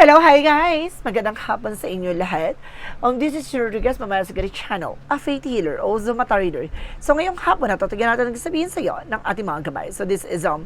Hello, hi guys! Magandang hapon sa inyo lahat. Um, this is Rodriguez, mamaya sa Gary Channel, a faith healer o Zumata reader. So ngayong hapon na tatagyan natin ang sabihin sa iyo ng ating mga gabay. So this is um,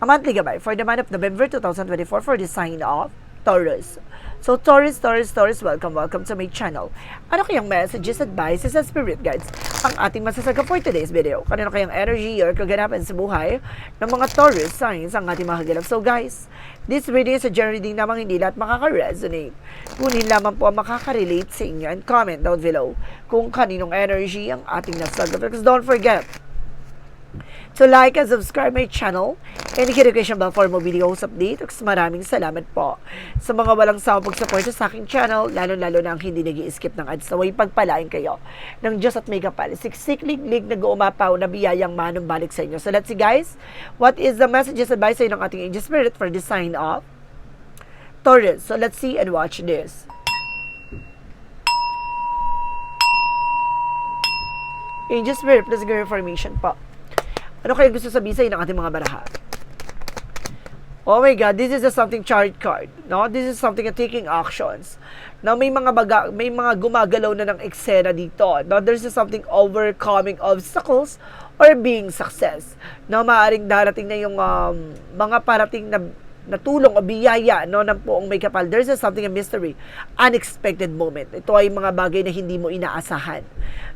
a monthly gabay for the month of November 2024 for the sign of Taurus. So Taurus, Taurus, Taurus, welcome, welcome to my channel. Ano kayang messages, advices, and spirit guides ang ating masasaga for today's video? Kanino kayang energy or kaganapan sa buhay ng mga Taurus signs ang ating mga So guys, this reading is a general reading namang hindi lahat makaka-resonate. Kunin lamang po ang makaka-relate sa inyo and comment down below kung kaninong energy ang ating nasasaga. Because don't forget, to like and subscribe my channel and hit the notification bell for more videos update. Maraming salamat po sa mga walang sawang pagsuporta sa aking channel, lalo-lalo na ang hindi nag skip ng ads. Naway pagpalain kayo ng Diyos at may kapal. Siksik-lig-lig nag-uumapaw na biyayang manong balik sa inyo. So let's see guys, what is the messages advice sa ng ating angel spirit for the sign of Taurus. So let's see and watch this. Angel Spirit, please give information po. Ano kaya gusto sabihin sa ng ating mga baraha? Oh my God, this is a something chart card. No, this is something a taking actions. Now may mga baga, may mga gumagalaw na ng eksena dito. No, there's a something overcoming obstacles or being success. No, maaring darating na yung um, mga parating na na tulong o biyaya no ng poong may kapal. There's a something a mystery, unexpected moment. Ito ay mga bagay na hindi mo inaasahan.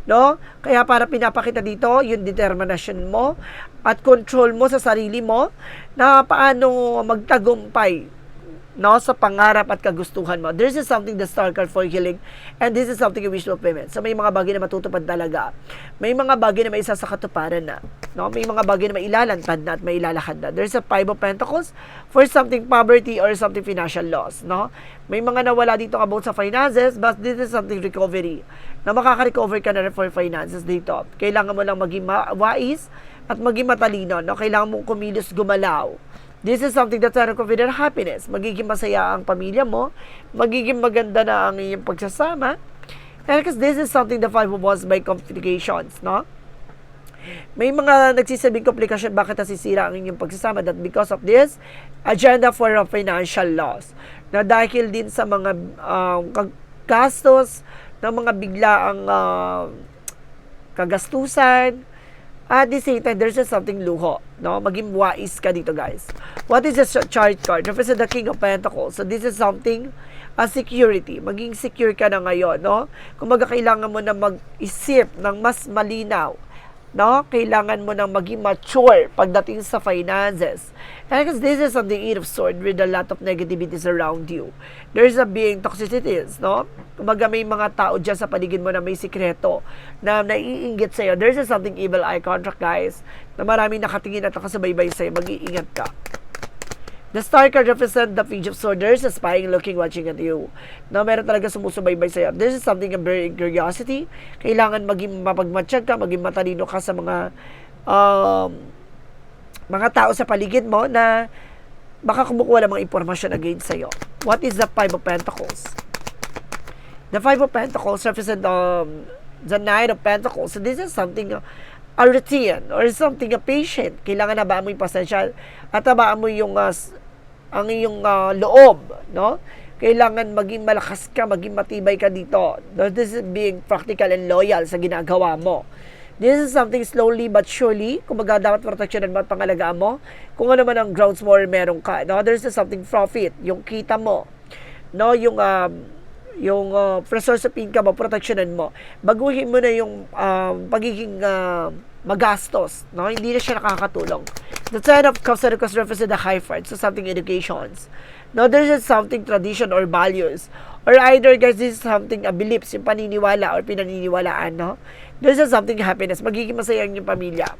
No? Kaya para pinapakita dito yung determination mo at control mo sa sarili mo na paano magtagumpay no sa pangarap at kagustuhan mo. This is something the star card for healing and this is something you wish payment. So may mga bagay na matutupad talaga. May mga bagay na may isa sa katuparan na. No? May mga bagay na mailalantad na at mailalakad na. There's a five of pentacles for something poverty or something financial loss. No? May mga nawala dito about sa finances but this is something recovery. Na makaka-recover ka na rin for finances dito. Kailangan mo lang maging wais at maging matalino. No? Kailangan mong kumilos gumalaw This is something that's out of confident happiness. Magiging masaya ang pamilya mo. Magiging maganda na ang iyong pagsasama. And because this is something the five of wands by complications, no? May mga nagsisabing komplikasyon bakit nasisira ang inyong pagsasama that because of this agenda for a financial loss na dahil din sa mga um, gastos ng mga biglaang uh, kagastusan, at the same time, there's just something luho. No? Maging wise ka dito, guys. What is the chart card? Represent the King of Pentacles. So, this is something, a security. Maging secure ka na ngayon, no? Kung kailangan mo na mag-isip ng mas malinaw no? Kailangan mo nang maging mature pagdating sa finances. Because this is on the eight of sword with a lot of negativities around you. There's a being toxicities, no? Kumaga may mga tao dyan sa paligid mo na may sikreto na naiinggit sa'yo. There's a something evil eye contract, guys, na maraming nakatingin at nakasubaybay sa'yo. Mag-iingat ka. The star card represent the page of swords. There's a spying, looking, watching at you. No, meron talaga sumusubaybay sa'yo. This is something of very curiosity. Kailangan maging mapagmatsyag ka, maging matalino ka sa mga um, mga tao sa paligid mo na baka kumukuha ng mga impormasyon against sa'yo. What is the Five of Pentacles? The Five of Pentacles represent um, the Knight of Pentacles. So this is something uh, a routine or something a patient. Kailangan nabaan mo yung pasensya at nabaan mo yung uh, ang iyong uh, loob, no? Kailangan maging malakas ka, maging matibay ka dito. No? This is being practical and loyal sa ginagawa mo. This is something slowly but surely, kung maga dapat proteksyonan mo at pangalagaan mo, kung ano man ang grounds mo meron ka. No? There's something profit, yung kita mo. No? Yung um, yung uh, source of income mo, proteksyonan mo. Baguhin mo na yung um, pagiging uh, magastos, no? Hindi na siya nakakatulong. The sign of cups and cups represent the high fight, so something educations. No, there's just something tradition or values. Or either, guys, this is something a beliefs, yung paniniwala or pinaniniwalaan, no? There's just something happiness. Magiging masaya yung pamilya.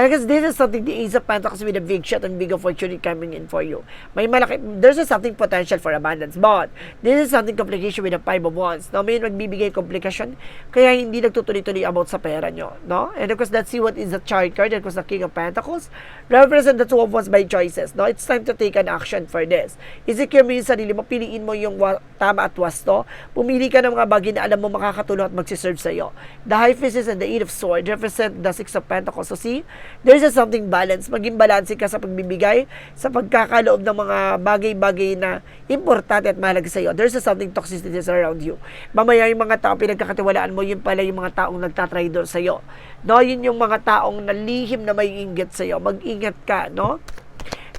And because this is something, the Ace of Pentacles with a big shot and big opportunity coming in for you. May malaki, there's a something potential for abundance. But, this is something complication with the Five of Wands. No? May magbibigay komplikasyon, kaya hindi nagtutuloy-tuloy about sa pera nyo. No? And of course, let's see what is the chart card. Of course, the King of Pentacles represent the Two of Wands by choices. No? It's time to take an action for this. I-secure mo yung sarili mo, piliin mo yung tama at wasto. Pumili ka ng mga bagay na alam mo makakatulong at magsiserve sa'yo. The High Priestess and the Eight of Swords represent the Six of Pentacles. So see, There's a something balance. Maging balanse ka sa pagbibigay, sa pagkakaloob ng mga bagay-bagay na importante at mahalaga sa iyo. There's a something toxicity around you. Mamaya yung mga tao pinagkakatiwalaan mo, yun pala yung mga taong nagtatraidor sa iyo. No, yun yung mga taong nalihim na may inggit sa iyo. Mag-ingat ka, no?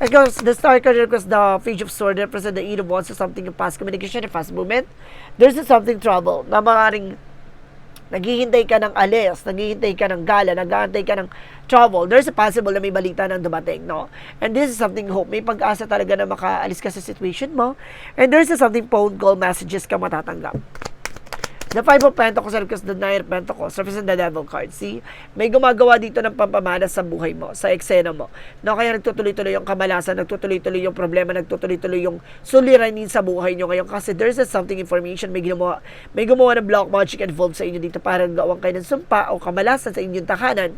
Because the star card request the page of sword represent the eight of wands so something in fast communication and fast movement. There's a something trouble na maaaring naghihintay ka ng alis, naghihintay ka ng gala, naghihintay ka ng trouble, there's a possible na may balita nang dumating, no? And this is something hope. May pag-asa talaga na makaalis ka sa situation mo. And there's a something phone call messages ka matatanggap. The Five of Pentacles represents the Nine of Pentacles represent the Devil card. See? May gumagawa dito ng pampamalas sa buhay mo, sa eksena mo. No, kaya nagtutuloy-tuloy yung kamalasan, nagtutuloy-tuloy yung problema, nagtutuloy-tuloy yung suliranin sa buhay nyo ngayon kasi there's a something information, may gumawa, may gumawa ng black magic involved sa inyo dito para gawang kayo ng sumpa o kamalasan sa inyong tahanan.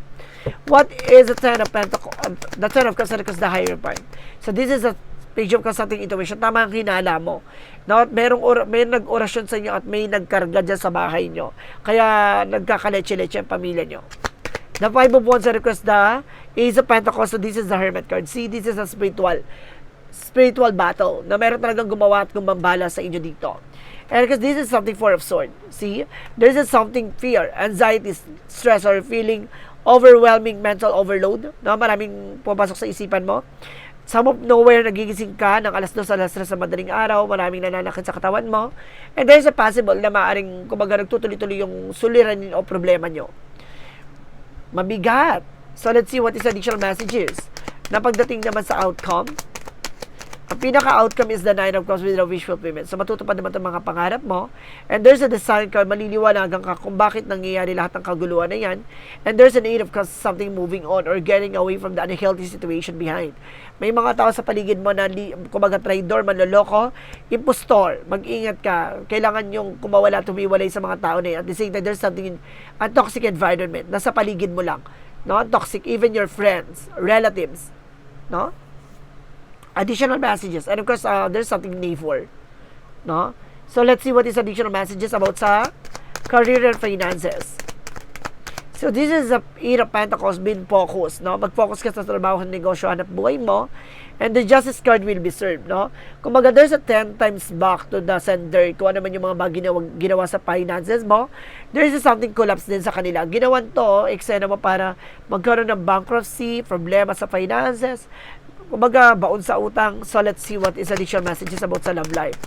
What is the Ten of Pentacles? The Ten of Cups represents the higher part. So this is a page of something intuition. Tama ang hinala mo. No, merong or, may nag-orasyon sa inyo at may nagkarga dyan sa bahay nyo. Kaya nagkakaleche-leche ang pamilya nyo. The Five of Wands request the Ace of Pentacles. So this is the Hermit card. See, this is a spiritual spiritual battle na meron talagang gumawa at gumambala sa inyo dito. And because this is something four of sword. See, there's a something fear, anxiety, stress, or feeling overwhelming mental overload. No, maraming pumapasok sa isipan mo. Some of nowhere, nagigising ka ng alas 2 alas 3 sa madaling araw, maraming nananakit sa katawan mo. And there's a possible na maaring, kumbaga, nagtutuloy-tuloy yung suliranin o problema nyo. Mabigat. So, let's see what is additional messages. Na pagdating naman sa outcome, pinaka-outcome is the Nine of Cups with the wish fulfillment. So, matutupad naman itong mga pangarap mo. And there's a design card, maliliwanagan ka kung bakit nangyayari lahat ng kaguluhan na yan. And there's an Eight of Cups, something moving on or getting away from the unhealthy situation behind. May mga tao sa paligid mo na, kumbaga, traidor, manloloko, impostor, mag-ingat ka. Kailangan yung kumawala, tumiwalay sa mga tao na yan. At the same time, there's something in a toxic environment. Nasa paligid mo lang. No? Toxic, even your friends, relatives. No? Additional messages. And of course, uh, there's something need for. No? So, let's see what is additional messages about sa career and finances. So, this is a Eight of Pentacles being focused, no? Mag-focus ka sa trabaho, negosyo, hanap buhay mo. And the Justice card will be served, no? Kumbaga, there's a 10 times back to the sender. Kung ano man yung mga ginawa, ginawa sa finances mo, there's a something collapse din sa kanila. Ginawan to, eksena mo para magkaroon ng bankruptcy, problema sa finances, kumbaga, baon sa utang. So, let's see what is additional messages about sa love life.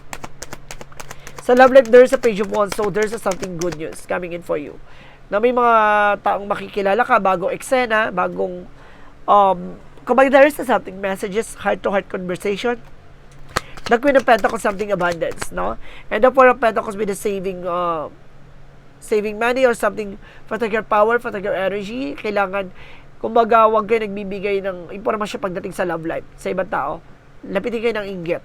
Sa love life, there's a page of wands. So, there's a something good news coming in for you. Na may mga taong makikilala ka, bagong eksena, bagong, um, kumbaga, there's a something messages, heart-to-heart conversation. The Queen of Pentacles, something abundance, no? And the Four of Pentacles with the saving, uh, saving money or something, protect your power, protect your energy. Kailangan, kumbaga, huwag kayo nagbibigay ng impormasyon pagdating sa love life sa ibang tao. Lapitin kayo ng inggit.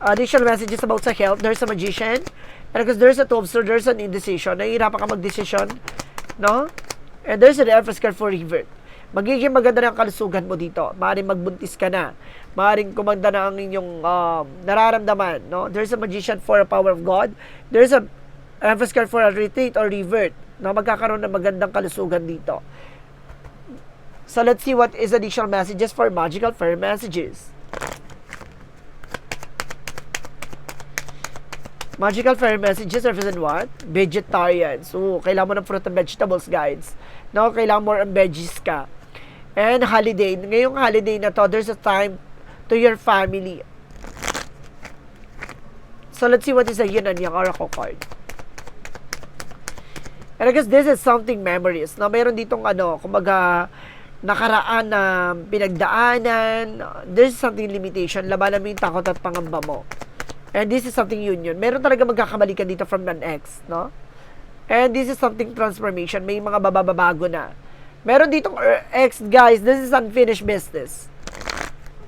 Additional messages about sa health. There's a magician. And because there's a 12 star, there's an indecision. Nahihirapan ka mag-decision. No? And there's an card for revert. Magiging maganda na ang kalusugan mo dito. Maaring magbuntis ka na. Maaring kumanda na ang inyong um, nararamdaman. No? There's a magician for a power of God. There's a card for a retreat or revert na magkakaroon ng magandang kalusugan dito. So let's see what is additional messages for magical fairy messages. Magical fairy messages represent what? Vegetarian. So, kailangan mo ng fruit and vegetables, guys. No, kailangan more and veggies ka. And holiday. Ngayong holiday na to, there's a time to your family. So, let's see what is a yin and yang oracle card. And I guess this is something memories na mayroon ditong ano, kumbaga nakaraan na pinagdaanan, there's something limitation, labanan mo yung takot at pangamba mo. And this is something union. Meron talaga magkakamali ka dito from an ex, no? And this is something transformation. May mga bababago na. Meron ditong er, ex, guys, this is unfinished business.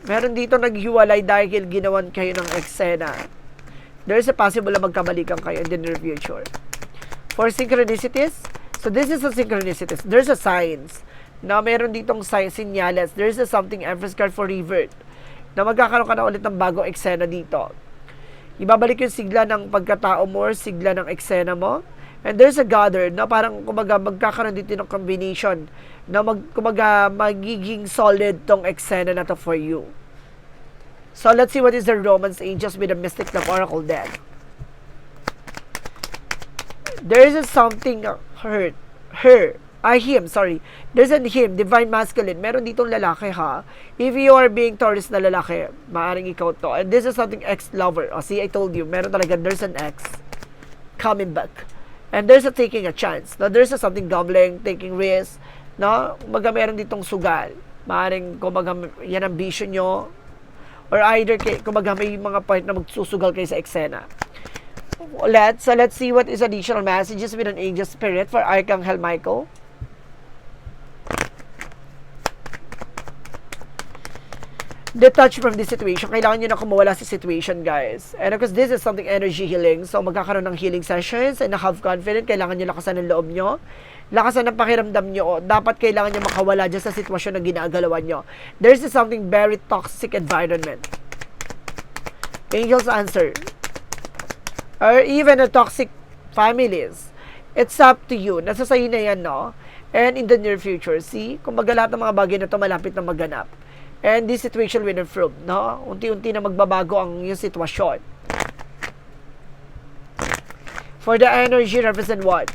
Meron dito naghiwalay dahil ginawan kayo ng eksena. There's a possible na magkamalikan kayo in the near future. For synchronicities, so this is a synchronicities. There's a signs na meron ditong sign, sinyales. There's a something Empress card for revert na magkakaroon ka na ulit ng bagong eksena dito. Ibabalik yung sigla ng pagkatao mo or sigla ng eksena mo. And there's a gather na parang kumaga magkakaroon dito ng combination na mag, kumaga magiging solid tong eksena na to for you. So let's see what is the Romance Angels with the Mystic Love Oracle then. There is a something hurt. Her. I him, sorry. There's a him, divine masculine. Meron ditong lalaki ha. If you are being Taurus na lalaki, maaring ikaw to. And this is something ex-lover. O see, I told you, meron talaga, there's an ex coming back. And there's a taking a chance. No, there's a something gambling, taking risk. No, kumbaga meron ditong sugal. Maaring, kumbaga, yan ang vision nyo. Or either, kumbaga may mga point na magsusugal kayo sa eksena. Let's, so let's see what is additional messages with an angel spirit for Archangel Michael. detach from this situation. Kailangan nyo na kumawala sa situation, guys. And of course, this is something energy healing. So, magkakaroon ng healing sessions and have confidence. Kailangan nyo lakasan ng loob nyo. Lakasan ng pakiramdam nyo. Dapat kailangan nyo makawala dyan sa sitwasyon na ginagalawan nyo. There's something very toxic environment. Angel's answer. Or even a toxic families. It's up to you. Nasa sa'yo na yan, no? And in the near future, see? Kung lahat ng mga bagay na to malapit na maganap. And this situation will improve, no? Unti-unti na magbabago ang yung sitwasyon. For the energy represent what?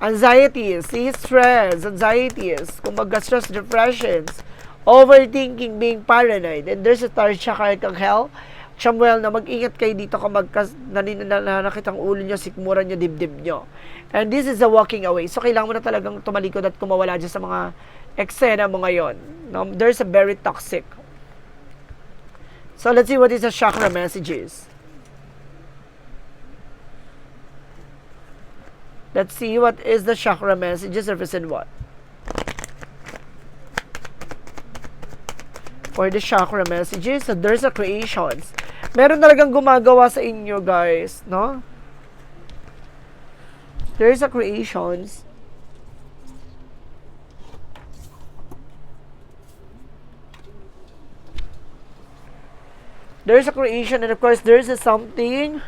Anxieties, see, stress, anxieties, kumbaga stress, depressions, overthinking, being paranoid, and there's a third chakra kang hell, Samuel, na mag-ingat kayo dito kung magkas, nananakit ang ulo nyo, sikmuran nyo, dibdib nyo. And this is a walking away. So, kailangan mo na talagang tumalikod at kumawala dyan sa mga eksena mo ngayon. No? There's a very toxic. So, let's see what is the chakra messages. Let's see what is the chakra messages represent what? For the chakra messages, so there's a creations. Meron talagang gumagawa sa inyo, guys, no? There's a creations. There's a creation and of course there's a something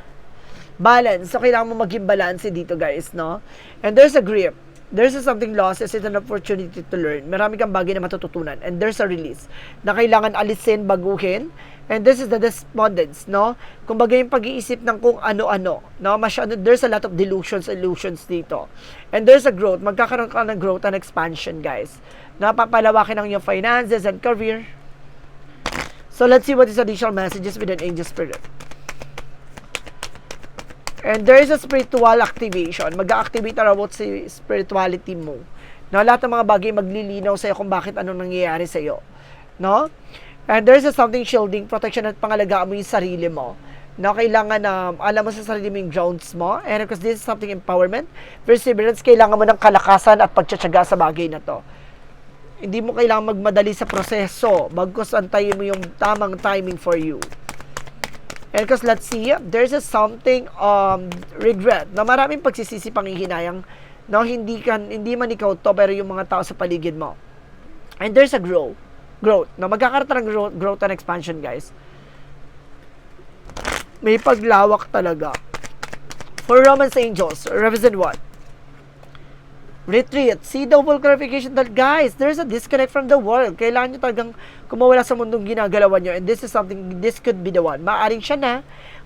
balance. So kailangan mo maging balance dito guys, no? And there's a grip. There's a something lost is an opportunity to learn. Marami kang bagay na matututunan. And there's a release na kailangan alisin, baguhin. And this is the despondence, no? Kung bagay yung pag-iisip ng kung ano-ano, no? Masyado, there's a lot of delusions, illusions dito. And there's a growth. Magkakaroon ka ng growth and expansion, guys. Napapalawakin ang iyong finances and career. So let's see what is additional messages with an angel spirit. And there is a spiritual activation. Mag-activate na si spirituality mo. No, lahat ng mga bagay maglilinaw sa'yo kung bakit anong nangyayari sa'yo. No? And there's a something shielding, protection at pangalagaan mo yung sarili mo. No, kailangan na um, alam mo sa sarili mo yung grounds mo. And of course, this is something empowerment. Perseverance, kailangan mo ng kalakasan at pagtsatsaga sa bagay na to hindi mo kailangan magmadali sa proseso. Bagkus antayin mo yung tamang timing for you. And because let's see, there's a something um, regret na maraming pagsisisi panghihinayang no hindi kan hindi man ikaw to pero yung mga tao sa paligid mo. And there's a growth. Growth. Na magkakaroon ng growth, growth and expansion, guys. May paglawak talaga. For Romance Angels, represent what? Retreat. See double clarification that guys, there's a disconnect from the world. Kailangan nyo talagang kumawala sa mundong ginagalawan nyo. And this is something, this could be the one. Maaring siya na.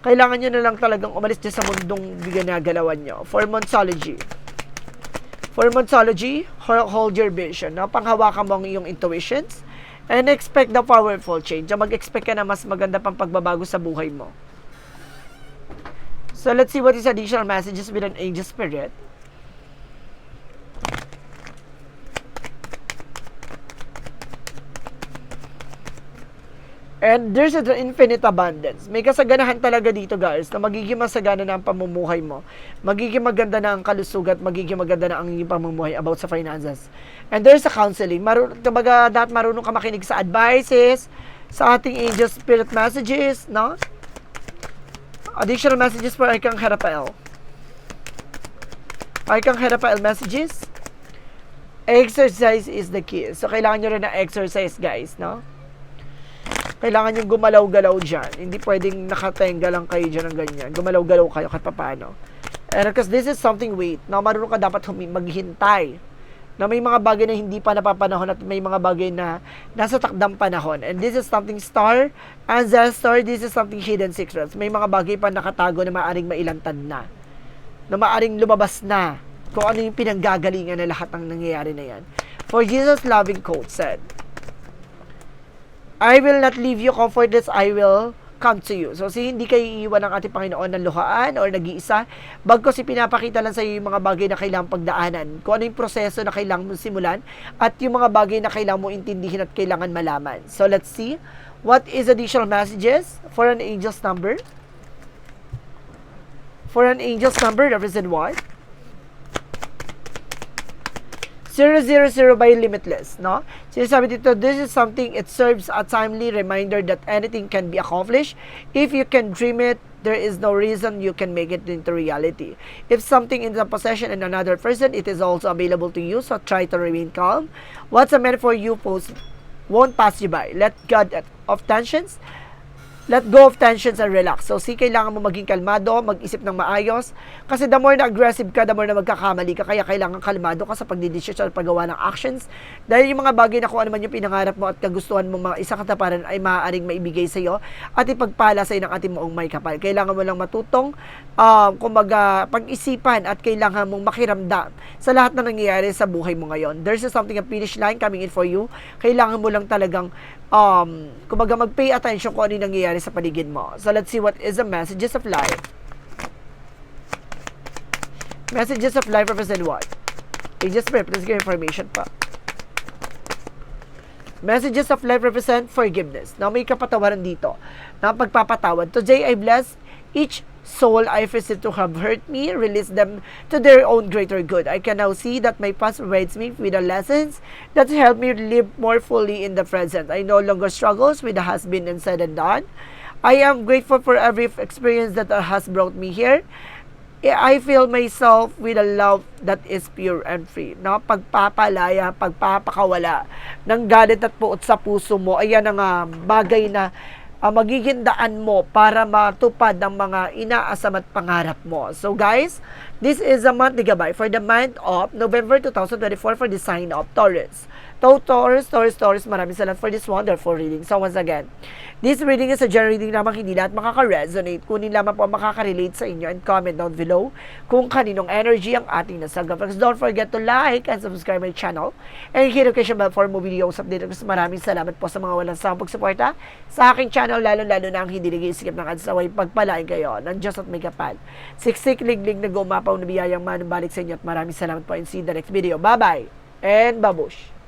Kailangan nyo na lang talagang umalis dyan sa mundong ginagalawan nyo. For Monsology. For Monsology, hold your vision. No? Panghawakan mo ang iyong intuitions. And expect the powerful change. Mag-expect ka na mas maganda pang pagbabago sa buhay mo. So let's see what is additional messages with an angel spirit. And there's an infinite abundance. May kasaganahan talaga dito guys na magiging masagana na ang pamumuhay mo. Magiging maganda na ang kalusugan magiging maganda na ang iyong pamumuhay about sa finances. And there's a counseling. Marunong, kumbaga, dapat marunong ka makinig sa advices, sa ating angel spirit messages, no? Additional messages for Arcang Herapael. Arcang Herapael messages. Exercise is the key. So, kailangan nyo rin na exercise, guys, no? Kailangan yung gumalaw-galaw dyan. Hindi pwedeng nakatenga lang kayo dyan ng ganyan. Gumalaw-galaw kayo kahit paano. And because this is something wait, na marunong ka dapat humi- maghintay na may mga bagay na hindi pa napapanahon at may mga bagay na nasa takdang panahon. And this is something star, ancestor, this is something hidden secrets. May mga bagay pa nakatago na maaring mailantad na. Na maaring lumabas na kung ano yung pinanggagalingan na lahat ng nangyayari na yan. For Jesus' loving quote said, I will not leave you comfortless, I will come to you. So, si hindi kayo iiwan ng ating Panginoon ng luhaan or nag-iisa, bagkos ipinapakita lang sa iyo yung mga bagay na kailangang pagdaanan, kung ano yung proseso na kailangan mong simulan, at yung mga bagay na kailangan mong intindihin at kailangan malaman. So, let's see. What is additional messages for an angel's number? For an angel's number, represent what? 000 by Limitless, no? Sinasabi dito, this is something, it serves a timely reminder that anything can be accomplished. If you can dream it, there is no reason you can make it into reality. If something is in possession in another person, it is also available to you, so try to remain calm. What's a meant for you post won't pass you by. Let God of tensions let go of tensions and relax. So, si kailangan mo maging kalmado, mag-isip ng maayos. Kasi the more na aggressive ka, the more na magkakamali ka. Kaya kailangan kalmado ka sa pagdidesisyon at paggawa ng actions. Dahil yung mga bagay na kung ano man yung pinangarap mo at kagustuhan mo mga isa kataparan ay maaaring maibigay sa iyo at ipagpala sa iyo ng ating moong may kapal. Kailangan mo lang matutong, um, kumbaga, pag-isipan at kailangan mong makiramdam sa lahat na nangyayari sa buhay mo ngayon. There's something, a finish line coming in for you. Kailangan mo lang talagang um, kumbaga mag-pay attention kung ano yung nangyayari sa paligid mo. So, let's see what is the messages of life. Messages of life represent what? Pages prep, let's get information pa. Messages of life represent forgiveness. Now, may kapatawaran dito na pagpapatawad. Today, I bless each soul I perceive to have hurt me, release them to their own greater good. I can now see that my past provides me with the lessons that help me live more fully in the present. I no longer struggles with the has been and said and done. I am grateful for every experience that has brought me here. I feel myself with a love that is pure and free. No? Pagpapalaya, pagpapakawala ng galit at puot sa puso mo, ayan ang uh, bagay na uh, magiging daan mo para matupad ang mga inaasam at pangarap mo. So guys, this is a monthly gabay for the month of November 2024 for the sign of Taurus. To Taurus, Taurus, Taurus, maraming salamat for this wonderful reading. So once again, this reading is a general reading lamang hindi lahat makaka-resonate. Kunin lamang po makaka-relate sa inyo and comment down below kung kaninong energy ang ating nasagap. Don't forget to like and subscribe my channel and hit notification bell for more videos update. Maraming salamat po sa mga walang sawang pagsuporta sa aking channel, lalo-lalo na ang hindi nag-iisikap ng adsaway pagpalain kayo ng Diyos at may kapal. Siksik, liglig na gumapaw na biyayang manubalik sa inyo at maraming salamat po and see in the next video. Bye-bye and babush!